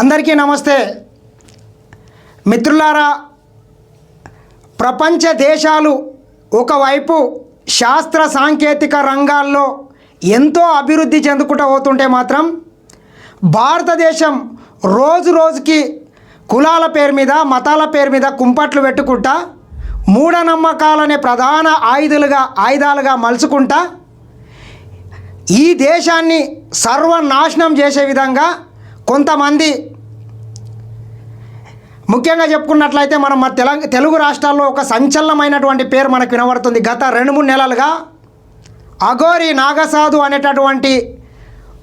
అందరికీ నమస్తే. మిత్రులారా ప్రపంచ దేశాలు ఒకవైపు శాస్త్ర సాంకేతిక రంగాల్లో ఎంతో అభివృద్ధి చెందుకుంటూ పోతుంటే మాత్రం భారతదేశం రోజు రోజుకి కులాల పేరు మీద మతాల పేరు మీద కుంపట్లు పెట్టుకుంటా మూఢనమ్మకాలనే ప్రధాన ఆయుధాలుగా ఆయుధాలుగా మలుచుకుంటా ఈ దేశాన్ని సర్వనాశనం చేసే విధంగా కొంతమంది ముఖ్యంగా చెప్పుకున్నట్లయితే మనం మన తెలంగ తెలుగు రాష్ట్రాల్లో ఒక సంచలనమైనటువంటి పేరు మనకు వినబడుతుంది. గత రెండు మూడు నెలలుగా అఘోరి నాగసాధు అనేటటువంటి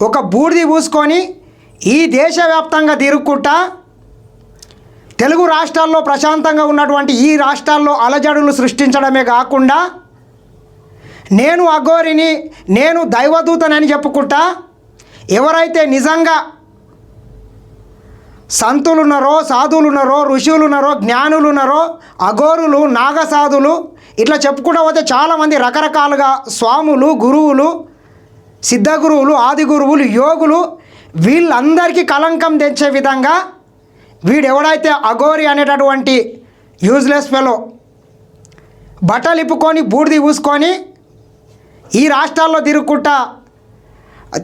ఒక బూడిది పూసుకొని ఈ దేశవ్యాప్తంగా తిరుగుకుంటా తెలుగు రాష్ట్రాల్లో ప్రశాంతంగా ఉన్నటువంటి ఈ రాష్ట్రాల్లో అలజడులు సృష్టించడమే కాకుండా నేను అఘోరిని నేను దైవదూతనని చెప్పుకుంటా ఎవరైతే నిజంగా సంతులు ఉన్నారో సాధువులు ఉన్నారో ఋషులు ఉన్నారో జ్ఞానులు ఉన్నారో అఘోరులు నాగసాధులు ఇట్లా చెప్పుకుంటూ పోతే చాలామంది రకరకాలుగా స్వాములు గురువులు సిద్ధ గురువులు ఆది గురువులు యోగులు వీళ్ళందరికీ కలంకం తెచ్చే విధంగా వీడెవడైతే అఘోరి అనేటటువంటి యూజ్లెస్ ఫెలో బట్టలు ఇప్పుకొని బూడిది పూసుకొని ఈ రాష్ట్రాల్లో తిరుగుకుంటా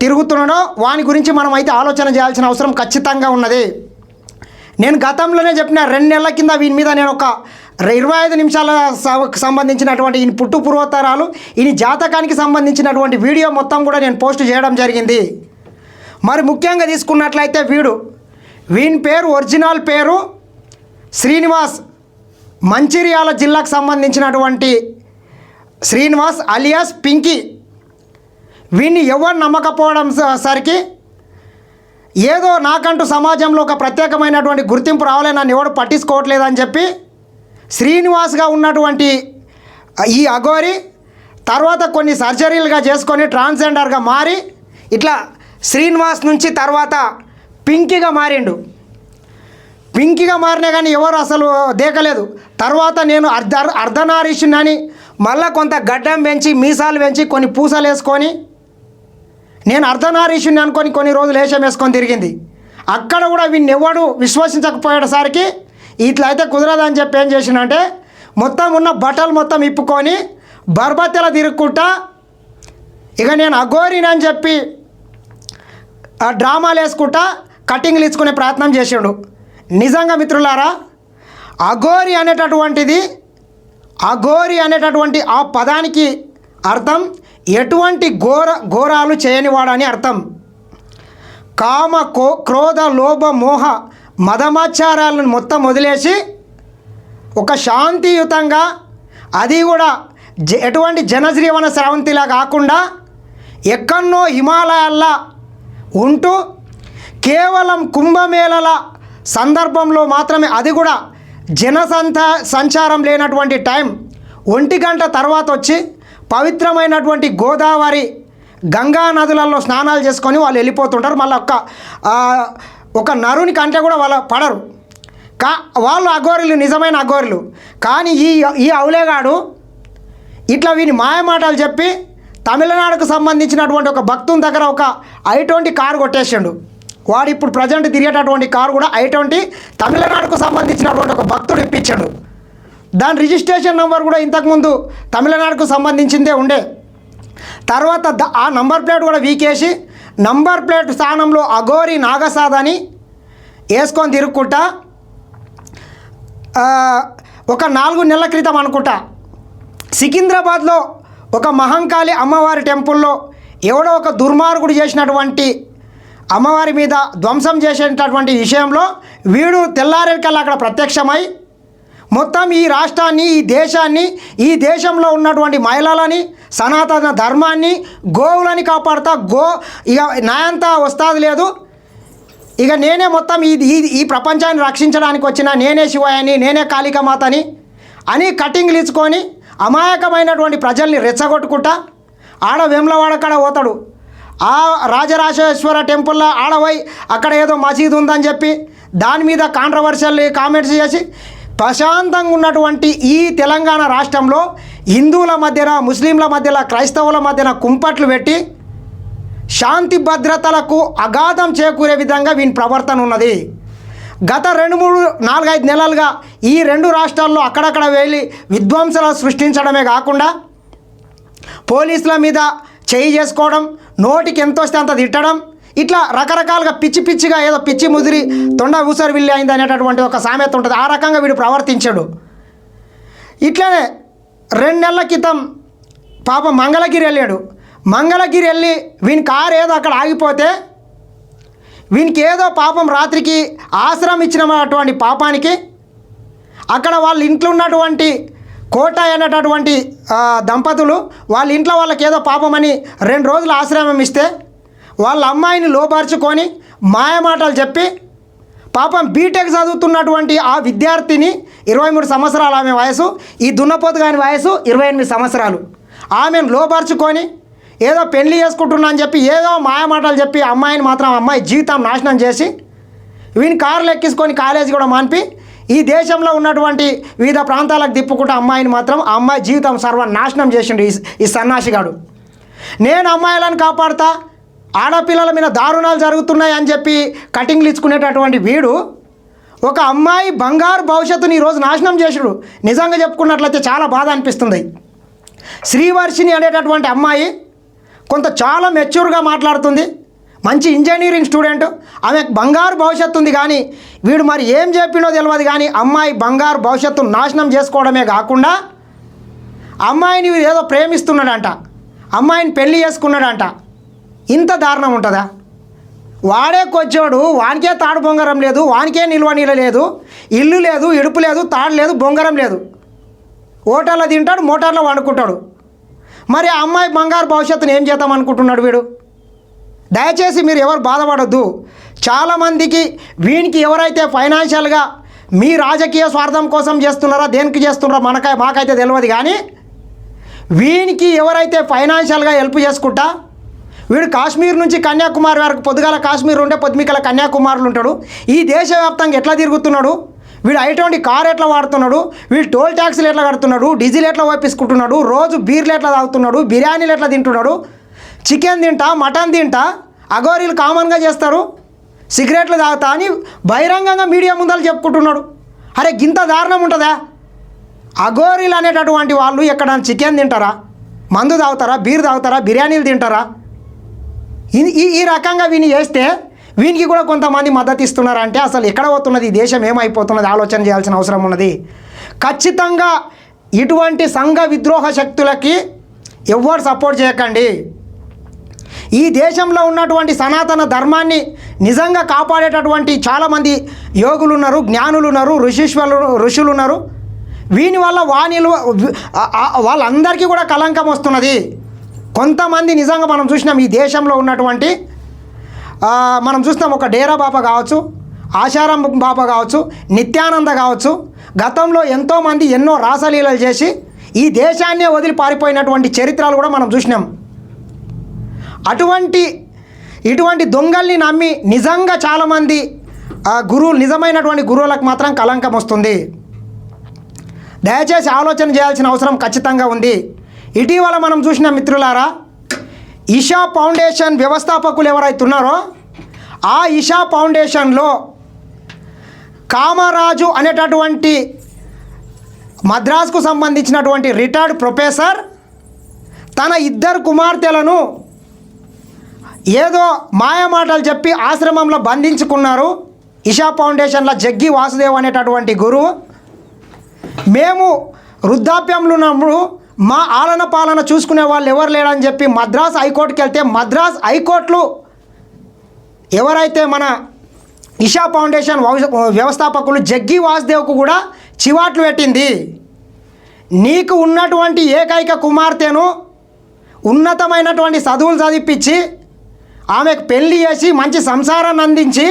తిరుగుతున్నాడో వాని గురించి మనం అయితే ఆలోచన చేయాల్సిన అవసరం ఖచ్చితంగా ఉన్నది. నేను గతంలోనే చెప్పిన రెండు నెలల కింద వీని మీద నేను ఒక ఇరవై ఐదు నిమిషాల స- సంబంధించినటువంటి ఈయన పుట్టు పూర్వోత్తరాలు ఈయన జాతకానికి సంబంధించినటువంటి వీడియో మొత్తం కూడా నేను పోస్ట్ చేయడం జరిగింది. మరి ముఖ్యంగా తీసుకున్నట్లయితే వీడు వీని పేరు ఒరిజినల్ పేరు శ్రీనివాస్ మంచిర్యాల జిల్లాకు సంబంధించినటువంటి శ్రీనివాస్ అలియాస్ పింకీ. వీన్ని ఎవరు నమ్మకపోవడం స- సరికి ఏదో నాకంటూ సమాజంలో ఒక ప్రత్యేకమైనటువంటి గుర్తింపు రావాలని నన్ను ఎవడు పట్టించుకోవట్లేదని చెప్పి శ్రీనివాస్గా ఉన్నటువంటి ఈ అఘోరి తర్వాత కొన్ని సర్జరీలుగా చేసుకొని ట్రాన్స్జెండర్గా మారి ఇట్లా శ్రీనివాస్ నుంచి తర్వాత పింకీగా మారిండు. పింకిగా మారినా కానీ ఎవరు అసలు దేకలేదు. తర్వాత నేను అర్ధ అర్ధనారీషుని మళ్ళీ కొంత గడ్డం పెంచి మీసాలు పెంచి కొన్ని పూసలు వేసుకొని నేను అర్ధనారీషుని అనుకొని కొన్ని రోజులు వేషం వేసుకొని తిరిగింది. అక్కడ కూడా వీడిని ఎవడు విశ్వసించకపోయేసరికి ఇట్లా అయితే కుదరదని చెప్పి ఏం చేసినంటే మొత్తం ఉన్న బట్టలు మొత్తం ఇప్పుకొని బర్బత్తెల తిరుక్కుంటా ఇక నేను అఘోరినని చెప్పి ఆ డ్రామాలు వేసుకుంటా కటింగ్లు ఇచ్చుకునే ప్రయత్నం చేసాడు. నిజంగా మిత్రులారా అఘోరి అనేటటువంటిది అఘోరి అనేటటువంటి ఆ పదానికి అర్థం ఎటువంటి ఘోర ఘోరాలు చేయనివాడని అర్థం. కామ కో క్రోధ లోభ మోహ మదమాచారాలను మొత్తం వదిలేసి ఒక శాంతియుతంగా అది కూడా జ ఎటువంటి జనజీవన స్రవంతిలా కాకుండా ఎక్కన్నో హిమాలయాల్లో ఉంటూ కేవలం కుంభమేళల సందర్భంలో మాత్రమే అది కూడా జనసంత సంచారం లేనటువంటి టైం. ఒంటి గంట తర్వాత వచ్చి పవిత్రమైనటువంటి గోదావరి గంగా నదులలో స్నానాలు చేసుకొని వాళ్ళు వెళ్ళిపోతుంటారు. మళ్ళీ ఒక్క ఒక నరుని కంటే కూడా వాళ్ళ పడరు. కా వాళ్ళు అఘోరులు నిజమైన అఘోరులు. కానీ ఈ ఈ అవులేగాడు ఇట్లా వీని మాయమాటలు చెప్పి తమిళనాడుకు సంబంధించినటువంటి ఒక భక్తుని దగ్గర ఒక ఐ ట్వంటీ కారు కొట్టేసిండు. వాడు ఇప్పుడు ప్రజెంట్ తిరిగేటటువంటి కారు కూడా ఐ ట్వంటీ తమిళనాడుకు సంబంధించినటువంటి ఒక భక్తుడు ఇప్పించాడు. దాని రిజిస్ట్రేషన్ నెంబర్ కూడా ఇంతకుముందు తమిళనాడుకు సంబంధించిందే ఉండే. తర్వాత ఆ నంబర్ ప్లేట్ కూడా వీకేసి నంబర్ ప్లేట్ స్థానంలో అఘోరి నాగసాద్ అని వేసుకొని తిరుక్కుంటా ఒక నాలుగు నెలల క్రితం అనుకుంటా సికింద్రాబాద్లో ఒక మహంకాళి అమ్మవారి టెంపుల్లో ఎవడో ఒక దుర్మార్గుడు చేసినటువంటి అమ్మవారి మీద ధ్వంసం చేసేటటువంటి విషయంలో వీడు తెల్లారేకల్లా అక్కడ ప్రత్యక్షమై మొత్తం ఈ రాష్ట్రాన్ని ఈ దేశాన్ని ఈ దేశంలో ఉన్నటువంటి మహిళలని సనాతన ధర్మాన్ని గోవులని కాపాడుతా గో ఇక నాయంతా వస్తాది లేదు. ఇక నేనే మొత్తం ఈ ఈ ఈ ప్రపంచాన్ని రక్షించడానికి వచ్చిన నేనే శివయని నేనే కాళికమాతని అని కటింగ్లు ఇచ్చుకొని అమాయకమైనటువంటి ప్రజల్ని రెచ్చగొట్టుకుంటా ఆడ వేములవాడ కాడ పోతాడు. ఆ రాజరాజేశ్వర టెంపుల్లో ఆడపోయి అక్కడ ఏదో మసీదు ఉందని చెప్పి దాని మీద కాంట్రవర్షియల్ కామెంట్స్ చేసి ప్రశాంతంగా ఉన్నటువంటి ఈ తెలంగాణ రాష్ట్రంలో హిందువుల మధ్యన ముస్లింల మధ్యన క్రైస్తవుల మధ్యన కుంపట్లు పెట్టి శాంతి భద్రతలకు అగాధం చేకూరే విధంగా వీని ప్రవర్తన ఉన్నది. గత రెండు మూడు నాలుగైదు నెలలుగా ఈ రెండు రాష్ట్రాల్లో అక్కడక్కడ వెళ్ళి విధ్వంసలు సృష్టించడమే కాకుండా పోలీసుల మీద చేయి చేసుకోవడం నోటికి ఎంత వస్తే అంత తిట్టడం ఇట్లా రకరకాలుగా పిచ్చి పిచ్చిగా ఏదో పిచ్చి ముదిరి తొండ ఊసరి విల్లి అయింది అనేటటువంటి ఒక సామెత ఉంటుంది. ఆ రకంగా వీడు ప్రవర్తించాడు. ఇట్లనే రెండు నెలల క్రితం పాప మంగళగిరి వెళ్ళాడు. మంగళగిరి వెళ్ళి వీని కారు ఏదో అక్కడ ఆగిపోతే వీనికి ఏదో పాపం రాత్రికి ఆశ్రమం ఇచ్చినటువంటి పాపానికి అక్కడ వాళ్ళ ఇంట్లో ఉన్నటువంటి కోట అనేటటువంటి దంపతులు వాళ్ళ ఇంట్లో వాళ్ళకి ఏదో పాపమని రెండు రోజులు ఆశ్రమం ఇస్తే వాళ్ళ అమ్మాయిని లోపరుచుకొని మాయమాటలు చెప్పి పాపం బీటెక్ చదువుతున్నటువంటి ఆ విద్యార్థిని ఇరవై మూడు సంవత్సరాలు ఆమె వయసు ఈ దున్నపోతు గాని వయసు ఇరవై ఎనిమిది సంవత్సరాలు. ఆమెను లోపరుచుకొని ఏదో పెళ్ళి చేసుకుంటున్నా అని చెప్పి ఏదో మాయమాటలు చెప్పి అమ్మాయిని మాత్రం అమ్మాయి జీవితం నాశనం చేసి వీని కార్లు ఎక్కించుకొని కాలేజీ కూడా మాన్పి ఈ దేశంలో ఉన్నటువంటి వివిధ ప్రాంతాలకు తిప్పుకుంటే అమ్మాయిని మాత్రం ఆ అమ్మాయి జీవితం సర్వ నాశనం చేసిండు ఈ ఈ సన్నాసిగాడు. నేను అమ్మాయిలను కాపాడుతా ఆడపిల్లల మీద దారుణాలు జరుగుతున్నాయి అని చెప్పి కటింగ్లు ఇచ్చుకునేటటువంటి వీడు ఒక అమ్మాయి బంగారు భవిష్యత్తుని ఈరోజు నాశనం చేసాడు నిజంగా చెప్పుకున్నట్లయితే చాలా బాధ అనిపిస్తుంది. శ్రీవర్షిని అనేటటువంటి అమ్మాయి కొంత చాలా మెచ్యూర్గా మాట్లాడుతుంది. మంచి ఇంజనీరింగ్ స్టూడెంట్. ఆమె బంగారు భవిష్యత్తు ఉంది కానీ వీడు మరి ఏం చెప్పినో తెలియదు కానీ అమ్మాయి బంగారు భవిష్యత్తు నాశనం చేసుకోవడమే కాకుండా అమ్మాయిని ఏదో ప్రేమిస్తున్నాడంట. అమ్మాయిని పెళ్ళి చేసుకున్నాడంట. ఇంత దారుణం ఉంటుందా? వాడే కొచ్చోడు వానికే తాడు బొంగరం లేదు వానికే నిల్వ నీళ్ళ లేదు ఇల్లు లేదు ఇడుపు లేదు తాడు లేదు బొంగరం లేదు. ఓటర్లో తింటాడు మోటార్లో వండుకుంటాడు. మరి ఆ అమ్మాయి బంగారు భవిష్యత్తును ఏం చేద్దాం అనుకుంటున్నాడు వీడు? దయచేసి మీరు ఎవరు బాధపడొద్దు. చాలామందికి వీనికి ఎవరైతే ఫైనాన్షియల్గా మీ రాజకీయ స్వార్థం కోసం చేస్తున్నారా దేనికి చేస్తున్నారో మనకై మాకైతే తెలియదు కానీ వీనికి ఎవరైతే ఫైనాన్షియల్గా హెల్ప్ చేసుకుంటా వీడు కాశ్మీర్ నుంచి కన్యాకుమారి వరకు పొద్దుగాల కాశ్మీర్ ఉంటే పొద్దుమికల కన్యాకుమారులు ఉంటాడు. ఈ దేశవ్యాప్తంగా ఎట్లా తిరుగుతున్నాడు? వీడు అటువంటి కార్ ఎట్లా వాడుతున్నాడు? వీడు టోల్ ట్యాక్సీలు ఎట్లా కడుతున్నాడు? డీజిల్ ఎట్లా వేపించుకుంటున్నాడు రోజు బీర్లు ఎట్లా తాగుతున్నాడు? బిర్యానీలు ఎట్లా తింటున్నాడు? చికెన్ తింటా? మటన్ తింటా? అగోరీలు కామన్గా చేస్తారు? సిగరెట్లు తాగుతా అని బహిరంగంగా మీడియా ముందర చెప్పుకుంటున్నాడు. అరే గింత దారుణం ఉంటుందా? అగోరీలు అనేటటువంటి వాళ్ళు ఎక్కడ చికెన్ తింటారా? మందు తాగుతారా? బీర్ తాగుతారా? బిర్యానీలు తింటారా? ఈ- ఈ ఈ రకంగా వీని చేస్తే వీనికి కూడా కొంతమంది మద్దతు ఇస్తున్నారంటే అసలు ఎక్కడ పోతున్నది? ఈ దేశం ఏమైపోతున్నది? ఆలోచన చేయాల్సిన అవసరం ఉన్నది. ఖచ్చితంగా ఇటువంటి సంఘ విద్రోహ శక్తులకి ఎవ్వరు సపోర్ట్ చేయకండి. ఈ దేశంలో ఉన్నటువంటి సనాతన ధర్మాన్ని నిజంగా కాపాడేటటువంటి చాలామంది యోగులు ఉన్నారు జ్ఞానులు ఉన్నారు ఋషీశ్వరులు ఋషులు ఉన్నారు వీని వల్ల వాణిలు వాళ్ళందరికీ కూడా కలంకం వస్తున్నది. కొంతమంది నిజంగా మనం చూసినాం ఈ దేశంలో ఉన్నటువంటి మనం చూస్తాం ఒక డేరా బాబా కావచ్చు ఆశారాం బాబా కావచ్చు నిత్యానంద కావచ్చు గతంలో ఎంతోమంది ఎన్నో రాసలీలలు చేసి ఈ దేశాన్నే వదిలి పారిపోయినటువంటి చరిత్రలు కూడా మనం చూసినాం. అటువంటి ఇటువంటి దొంగల్ని నమ్మి నిజంగా చాలామంది గురువులు నిజమైనటువంటి గురువులకు మాత్రం కలంకం వస్తుంది. దయచేసి ఆలోచన చేయాల్సిన అవసరం ఖచ్చితంగా ఉంది. ఇటీవల మనం చూసిన మిత్రులారా ఇషా ఫౌండేషన్ వ్యవస్థాపకులు ఎవరైతే ఉన్నారో ఆ ఇషా ఫౌండేషన్లో కామరాజు అనేటటువంటి మద్రాసుకు సంబంధించినటువంటి రిటైర్డ్ ప్రొఫెసర్ తన ఇద్దరు కుమార్తెలను ఏదో మాయమాటలు చెప్పి ఆశ్రమంలో బంధించుకున్నారు ఇషా ఫౌండేషన్లో జగ్గి వాసుదేవ్ అనేటటువంటి గురువు. మేము వృద్ధాప్యంలో ఉన్నప్పుడు మా ఆలన పాలన చూసుకునే వాళ్ళు ఎవరు లేరని చెప్పి మద్రాస్ హైకోర్టుకి వెళ్తే మద్రాస్ హైకోర్టులు ఎవరైతే మన ఇషా ఫౌండేషన్ వ్యవస్థాపకులు జగ్గి వాసుదేవ్కు కూడా చివాట్లు పెట్టింది. నీకు ఉన్నటువంటి ఏకైక కుమార్తెను ఉన్నతమైనటువంటి చదువులు చదివిపించి ఆమెకు పెళ్ళి చేసి మంచి సంసారాన్ని అందించి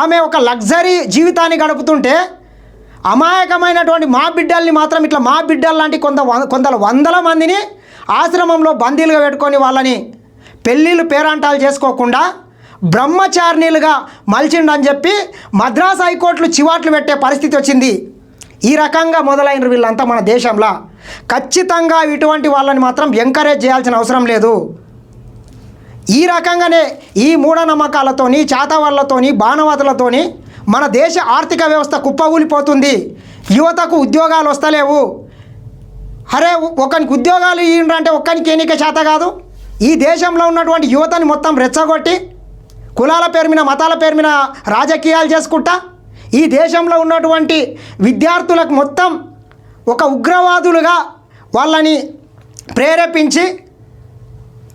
ఆమె ఒక లగ్జరీ జీవితాన్ని గడుపుతుంటే అమాయకమైనటువంటి మా బిడ్డల్ని మాత్రం ఇట్లా మా బిడ్డలు లాంటి కొంత కొందరు వందల మందిని ఆశ్రమంలో బందీలుగా పెట్టుకొని వాళ్ళని పెళ్ళిళ్ళు పేరంటాలు చేసుకోకుండా బ్రహ్మచారిణీలుగా మలిచిండని చెప్పి మద్రాస్ హైకోర్టులు చివాట్లు పెట్టే పరిస్థితి వచ్చింది. ఈ రకంగా మొదలైన వీళ్ళంతా మన దేశంలో. ఖచ్చితంగా ఇటువంటి వాళ్ళని మాత్రం ఎంకరేజ్ చేయాల్సిన అవసరం లేదు. ఈ రకంగానే ఈ మూఢనమ్మకాలతోని చాతవాళ్ళతోని బాణవతలతోని మన దేశ ఆర్థిక వ్యవస్థ కుప్పగూలిపోతుంది. యువతకు ఉద్యోగాలు వస్తలేవు. అరే ఒకనికి ఉద్యోగాలు ఇయ్యండి ఒక్కనికి ఎన్నిక చేత కాదు? ఈ దేశంలో ఉన్నటువంటి యువతని మొత్తం రెచ్చగొట్టి కులాల పేరు మీద మతాల పేరు మీద రాజకీయాలు చేసుకుంటా ఈ దేశంలో ఉన్నటువంటి విద్యార్థులకు మొత్తం ఒక ఉగ్రవాదులుగా వాళ్ళని ప్రేరేపించి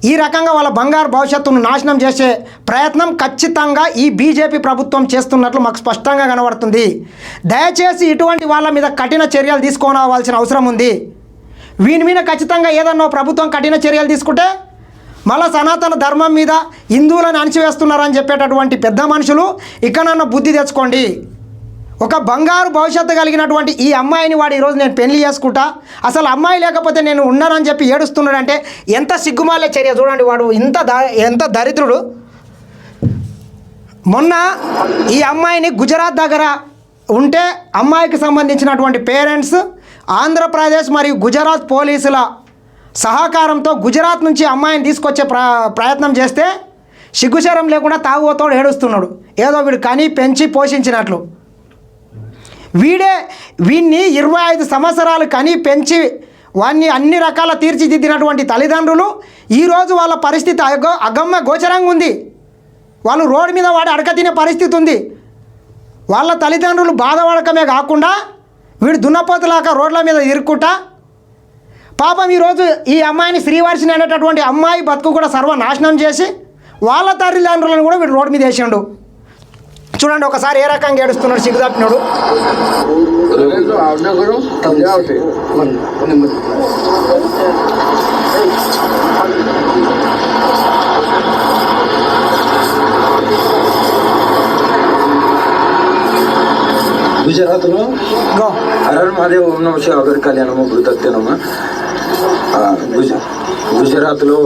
ఈ రకంగా వాళ్ళ బంగారు భవిష్యత్తును నాశనం చేసే ప్రయత్నం ఖచ్చితంగా ఈ బీజేపీ ప్రభుత్వం చేస్తున్నట్లు మాకు స్పష్టంగా కనబడుతుంది. దయచేసి ఇటువంటి వాళ్ళ మీద కఠిన చర్యలు తీసుకోవాల్సిన అవసరం ఉంది. వీని మీద ఖచ్చితంగా ఏదన్నా ప్రభుత్వం కఠిన చర్యలు తీసుకుంటే మళ్ళా సనాతన ధర్మం మీద హిందువులను అణిచివేస్తున్నారని చెప్పేటటువంటి పెద్ద మనుషులు ఇకనన్నా బుద్ధి తెచ్చుకోండి. ఒక బంగారు భవిష్యత్తు కలిగినటువంటి ఈ అమ్మాయిని వాడు ఈరోజు నేను పెళ్ళి చేసుకుంటా. అసలు అమ్మాయి లేకపోతే నేను ఉన్నానని చెప్పి ఏడుస్తున్నాడంటే ఎంత సిగ్గుమాలే చర్య చూడండి వాడు. ఇంత ద ఎంత దరిద్రుడు. మొన్న ఈ అమ్మాయిని గుజరాత్ దగ్గర ఉంటే అమ్మాయికి సంబంధించినటువంటి పేరెంట్స్ ఆంధ్రప్రదేశ్ మరియు గుజరాత్ పోలీసుల సహకారంతో గుజరాత్ నుంచి అమ్మాయిని తీసుకొచ్చే ప్ర ప్రయత్నం చేస్తే సిగ్గుచరం లేకుండా తాగుబోతోడు ఏడుస్తున్నాడు. ఏదో వీడు కని పెంచి పోషించినట్లు. వీడే వీణ్ణి ఇరవై ఐదు సంవత్సరాలు కని పెంచి వాడిని అన్ని రకాల తీర్చిదిద్దినటువంటి తల్లిదండ్రులు ఈరోజు వాళ్ళ పరిస్థితి అగ అగమ్య గోచరంగా ఉంది. వాళ్ళు రోడ్డు మీద వాడి అడక తినే పరిస్థితి ఉంది. వాళ్ళ తల్లిదండ్రులు బాధపడకమే కాకుండా వీడు దున్నపోతులాక రోడ్ల మీద ఇరుక్కుంటా. పాపం ఈరోజు ఈ అమ్మాయిని శ్రీవర్షిని అనేటటువంటి అమ్మాయి బతుకు కూడా సర్వనాశనం చేసి వాళ్ళ తల్లిదండ్రులను కూడా వీడు రోడ్డు మీద వేసిండు. చూడండి ఒకసారి ఏ రకంగా ఏడుస్తున్నాడు సిగ్గుదాపినోడు గుజరాత్లో హరర్ మహాదేవ్ ఓం నమ శివ అగర్ కళ్యాణము గురుతత్యనము గుజరాత్లో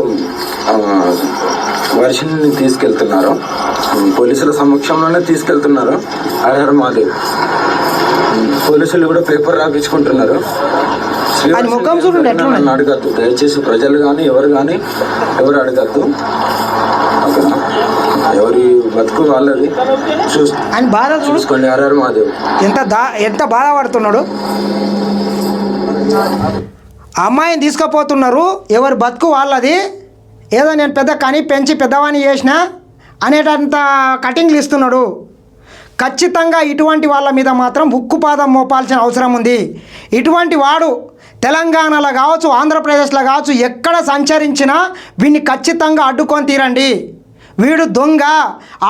వర్షిని తీసుకెళ్తున్నారు. పోలీసుల సమక్షంలోనే తీసుకెళ్తున్నారు. హర హర్ మహాదేవ్ పోలీసులు కూడా పేపర్ రాపించుకుంటున్నారు. అడగద్దు. దయచేసి ప్రజలు కానీ ఎవరు కానీ ఎవరు అడగద్దు. ఓకేనా? ఎవరి బతుకు వాళ్ళది. చూస్ ఆయన బాధ చూసుకోండి హర్ మహాదేవ్. ఎంత దా ఎంత బాధపడుతున్నాడు అమ్మాయిని తీసుకుపోతున్నారు. ఎవరి బతుకు వాళ్ళది. ఏదో నేను పెద్ద కానీ పెంచి పెద్దవాణి చేసిన అనేటంత కటింగ్లు ఇస్తున్నాడు. ఖచ్చితంగా ఇటువంటి వాళ్ళ మీద మాత్రం ఉక్కుపాదం మోపాల్సిన అవసరం ఉంది. ఇటువంటి వాడు తెలంగాణలో కావచ్చు ఆంధ్రప్రదేశ్లో కావచ్చు ఎక్కడ సంచరించినా వీడిని ఖచ్చితంగా అడ్డుకొని తీరండి. వీడు దొంగ.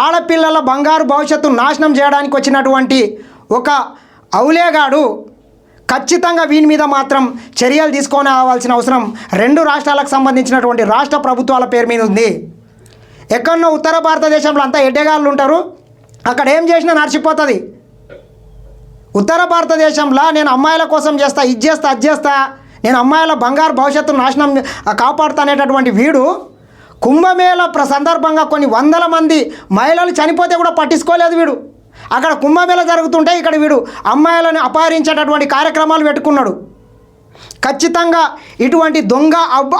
ఆడపిల్లల బంగారు భవిష్యత్తు నాశనం చేయడానికి వచ్చినటువంటి ఒక ఔలేగాడు ఖచ్చితంగా వీని మీద మాత్రం చర్యలు తీసుకొని రావాల్సిన అవసరం రెండు రాష్ట్రాలకు సంబంధించినటువంటి రాష్ట్ర ప్రభుత్వాల పేరు మీద ఉంది. ఎక్కడో ఉత్తర భారతదేశంలో అంతా ఎడ్డగాళ్ళు ఉంటారు. అక్కడ ఏం చేసినా నడిచిపోతుంది. ఉత్తర భారతదేశంలో నేను అమ్మాయిల కోసం చేస్తా ఇది చేస్తా అది చేస్తా నేను అమ్మాయిల బంగారు భవిష్యత్తు నాశనం కాపాడుతా అనేటటువంటి వీడు కుంభమేళ ప్ర సందర్భంగా కొన్ని వందల మంది మహిళలు చనిపోతే కూడా పట్టించుకోలేదు వీడు. అక్కడ కుంభమేళ జరుగుతుంటే ఇక్కడ వీడు అమ్మాయిలను అపహరించేటటువంటి కార్యక్రమాలు పెట్టుకున్నాడు. ఖచ్చితంగా ఇటువంటి దొంగ అబ్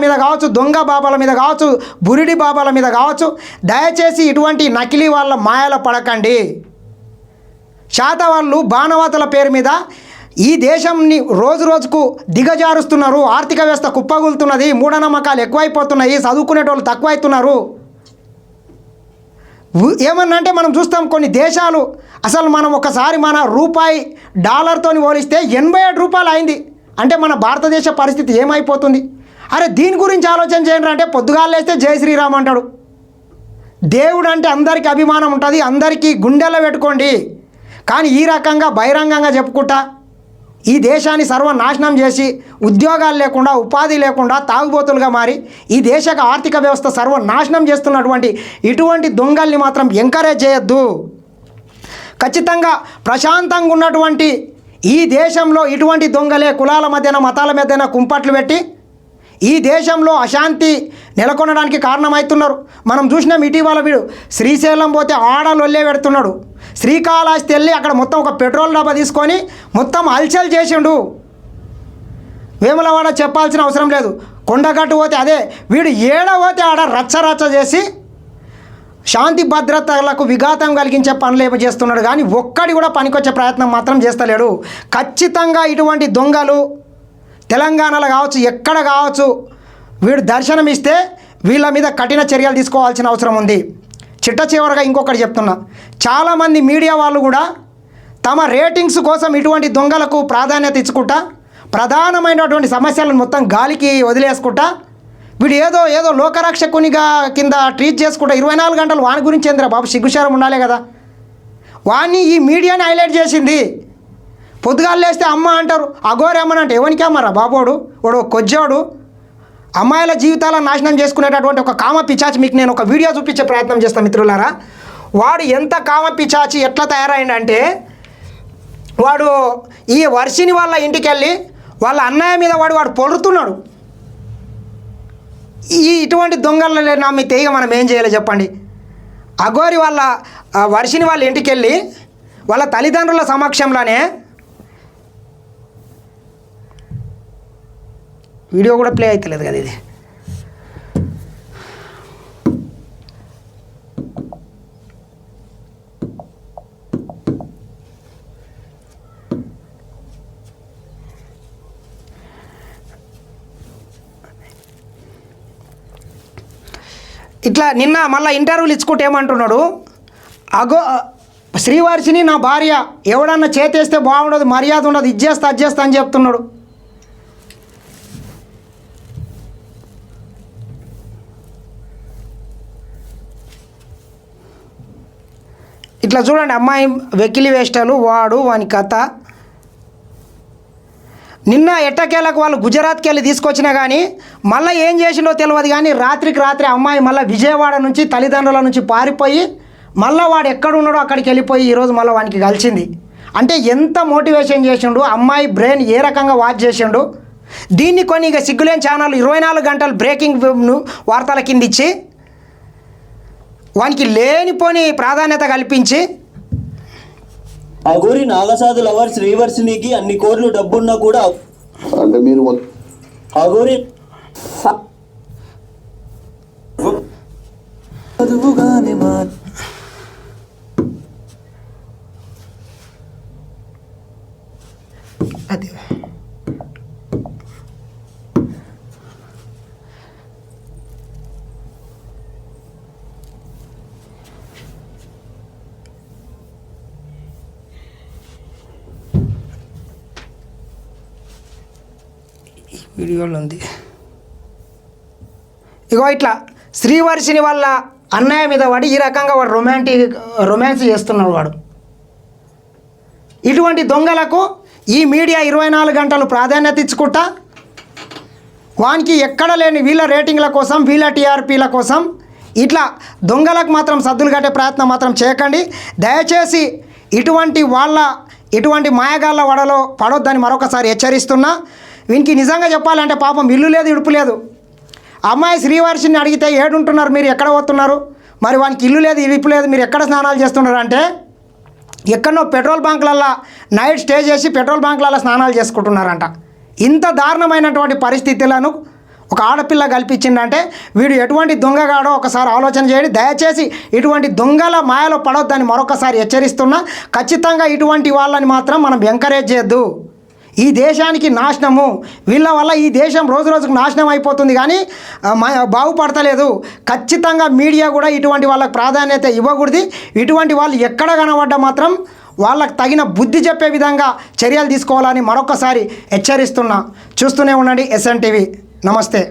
మీద కావచ్చు దొంగ బాబాల మీద కావచ్చు బురిడి బాబాల మీద కావచ్చు దయచేసి ఇటువంటి నకిలీ వాళ్ళ మాయల పడకండి. శాతవాళ్ళు బాణవాతల పేరు మీద ఈ దేశంని రోజు రోజుకు దిగజారుస్తున్నారు. ఆర్థిక వ్యవస్థ కుప్పగులుతున్నది మూఢనమ్మకాలు ఎక్కువైపోతున్నాయి చదువుకునేటోళ్ళు తక్కువైతున్నారు. ఏమన్నా అంటే మనం చూస్తాం కొన్ని దేశాలు అసలు మనం ఒకసారి మన రూపాయి డాలర్తోని పోలిస్తే ఎనభై ఏడు రూపాయలు అయింది. అంటే మన భారతదేశ పరిస్థితి ఏమైపోతుంది? అరే దీని గురించి ఆలోచన చేయండి అంటే పొద్దుగాలేస్తే జై శ్రీరామ్ అంటాడు. దేవుడు అంటే అందరికీ అభిమానం ఉంటుంది అందరికీ గుండెల్లో పెట్టుకోండి. కానీ ఈ రకంగా బహిరంగంగా చెప్పుకుంటా ఈ దేశాన్ని సర్వనాశనం చేసి ఉద్యోగాలు లేకుండా ఉపాధి లేకుండా తాగుబోతులుగా మారి ఈ దేశ ఆర్థిక వ్యవస్థ సర్వనాశనం చేస్తున్నటువంటి ఇటువంటి దొంగల్ని మాత్రం ఎంకరేజ్ చేయొద్దు. ఖచ్చితంగా ప్రశాంతంగా ఉన్నటువంటి ఈ దేశంలో ఇటువంటి దొంగలే కులాల మధ్యన మతాల మధ్యన కుంపట్లు పెట్టి ఈ దేశంలో అశాంతి నెలకొనడానికి కారణమవుతున్నారు. మనం చూసినాం ఇటీవల వీడు శ్రీశైలం పోతే ఆడలొల్లే పెడుతున్నాడు. శ్రీకాళహస్తి వెళ్ళి అక్కడ మొత్తం ఒక పెట్రోల్ డబ్బా తీసుకొని మొత్తం అల్చల్ చేసిండు. వేములవాడ చెప్పాల్సిన అవసరం లేదు. కొండగట్టు పోతే అదే. వీడు ఏడ పోతే ఆడ రచ్చ రచ్చ చేసి శాంతి భద్రతలకు విఘాతం కలిగించే పనులు చేస్తున్నాడు. కానీ ఒక్కడి కూడా పనికొచ్చే ప్రయత్నం మాత్రం చేస్తలేడు. ఖచ్చితంగా ఇటువంటి దొంగలు తెలంగాణలో కావచ్చు ఎక్కడ కావచ్చు వీడు దర్శనం ఇస్తే వీళ్ళ మీద కఠిన చర్యలు తీసుకోవాల్సిన అవసరం ఉంది. చిట్ట చివరగా ఇంకొకటి చెప్తున్నా. చాలామంది మీడియా వాళ్ళు కూడా తమ రేటింగ్స్ కోసం ఇటువంటి దొంగలకు ప్రాధాన్యత ఇచ్చుకుంటా ప్రధానమైనటువంటి సమస్యలను మొత్తం గాలికి వదిలేసుకుంటా వీడు ఏదో ఏదో లోకరక్షకునిగా కింద ట్రీట్ చేసుకుంటా ఇరవై నాలుగు గంటలు వాని గురించి ఏంద్రా బాబు సిగ్గుశారం ఉండాలి కదా. వాణ్ణి ఈ మీడియాని హైలైట్ చేసింది. పొద్దుగాలు లేస్తే అమ్మ అంటారు అగోరి అంటే ఎవరికి అమ్మరా బాబోడు? వాడు కొజ్జాడు. అమ్మాయిల జీవితాలను నాశనం చేసుకునేటటువంటి ఒక కామ పిచాచి మీకు నేను ఒక వీడియో చూపించే ప్రయత్నం చేస్తాను మిత్రులారా. వాడు ఎంత కామ పిచాచి ఎట్లా తయారైందంటే వాడు ఈ వర్షిని వాళ్ళ ఇంటికి వెళ్ళి వాళ్ళ అన్నయ్య మీద వాడు వాడు పొడుతున్నాడు. ఈ ఇటువంటి దొంగలను నమ్మితే తెగ మనం ఏం చేయాలి చెప్పండి? అఘోరి వాళ్ళ వర్షిని వాళ్ళ ఇంటికి వెళ్ళి వాళ్ళ తల్లిదండ్రుల సమక్షంలోనే వీడియో కూడా ప్లే అవుతలేదు కదా ఇది. ఇట్లా నిన్న మళ్ళీ ఇంటర్వ్యూలు ఇచ్చుకుంటే ఏమంటున్నాడు? అగో శ్రీవారిసిని నా భార్య ఎవడన్నా చేతేస్తే బాగుండదు మర్యాద ఉండదు ఇది చేస్తా అది చేస్తా అని చెప్తున్నాడు. ఇట్లా చూడండి అమ్మాయి వెకిలి వేష్టాలు వాడు వాని కథ. నిన్న ఎట్టకేలకు వాళ్ళు గుజరాత్కి వెళ్ళి తీసుకొచ్చినా కానీ మళ్ళీ ఏం చేసిండో తెలియదు కానీ రాత్రికి రాత్రి అమ్మాయి మళ్ళీ విజయవాడ నుంచి తల్లిదండ్రుల నుంచి పారిపోయి మళ్ళీ వాడు ఎక్కడ ఉన్నాడో అక్కడికి వెళ్ళిపోయి ఈరోజు మళ్ళీ వానికి కలిసింది. అంటే ఎంత మోటివేషన్ చేసిండు అమ్మాయి బ్రెయిన్ ఏ రకంగా వాచ్ చేసిండు. దీన్ని కొన్ని ఇక సిగ్గులేని ఛానల్ ఇరవై నాలుగు గంటలు బ్రేకింగ్ వార్తల కింద ఇచ్చి వానికి లేనిపోని ప్రాధాన్యత కల్పించి అఘోరి నాగసాధు లవర్ శ్రీవర్షినికి అన్ని కోట్లు డబ్బున్నా కూడా అంటే మీరు అఘోరి చదువుగానే మా అది ఈ ఉంది ఇగో ఇట్లా శ్రీవర్షిని వల్ల అన్నయ్య మీద పడి ఈ రకంగా వాడు రొమాంటిక్ రొమాన్స్ చేస్తున్నాడు వాడు. ఇటువంటి దొంగలకు ఈ మీడియా ఇరవై నాలుగు గంటలు ప్రాధాన్యత ఇచ్చుకుంటా వానికి ఎక్కడ లేని వీళ్ళ రేటింగ్ల కోసం వీళ్ళ టీఆర్పీల కోసం ఇట్లా దొంగలకు మాత్రం సద్దులు కట్టే ప్రయత్నం మాత్రం చేయకండి. దయచేసి ఇటువంటి వాళ్ళ ఇటువంటి మాయగాళ్ళ వడలో పడొద్దని మరొకసారి హెచ్చరిస్తున్నా. వీనికి నిజంగా చెప్పాలంటే పాపం ఇల్లు లేదు ఇడుపు లేదు. అమ్మాయి శ్రీవారిని అడిగితే ఏడుంటున్నారు మీరు ఎక్కడ పోతున్నారు? మరి వానికి ఇల్లు లేదు ఇడుపు లేదు మీరు ఎక్కడ స్నానాలు చేస్తున్నారు అంటే ఎక్కడో పెట్రోల్ బంకులల్లో నైట్ స్టే చేసి పెట్రోల్ బంకులలో స్నానాలు చేసుకుంటున్నారంట. ఇంత దారుణమైనటువంటి పరిస్థితులను ఒక ఆడపిల్ల కల్పించిందంటే వీడు ఎటువంటి దొంగగాడో ఒకసారి ఆలోచన చేయండి. దయచేసి ఇటువంటి దొంగల మాయలో పడొద్దని మరొకసారి హెచ్చరిస్తున్నా. ఖచ్చితంగా ఇటువంటి వాళ్ళని మాత్రం మనం ఎంకరేజ్ చేయొద్దు. ఈ దేశానికి నాశనము. వీళ్ళ వల్ల ఈ దేశం రోజు రోజుకు నాశనం అయిపోతుంది కానీ బాగుపడతలేదు. ఖచ్చితంగా మీడియా కూడా ఇటువంటి వాళ్ళకి ప్రాధాన్యత ఇవ్వకూడదు. ఇటువంటి వాళ్ళు ఎక్కడ కనబడ్డా మాత్రం వాళ్ళకు తగిన బుద్ధి చెప్పే విధంగా చర్యలు తీసుకోవాలని మరొకసారి హెచ్చరిస్తున్నా. చూస్తూనే ఉండండి ఎస్ఎన్ టీవీ. నమస్తే.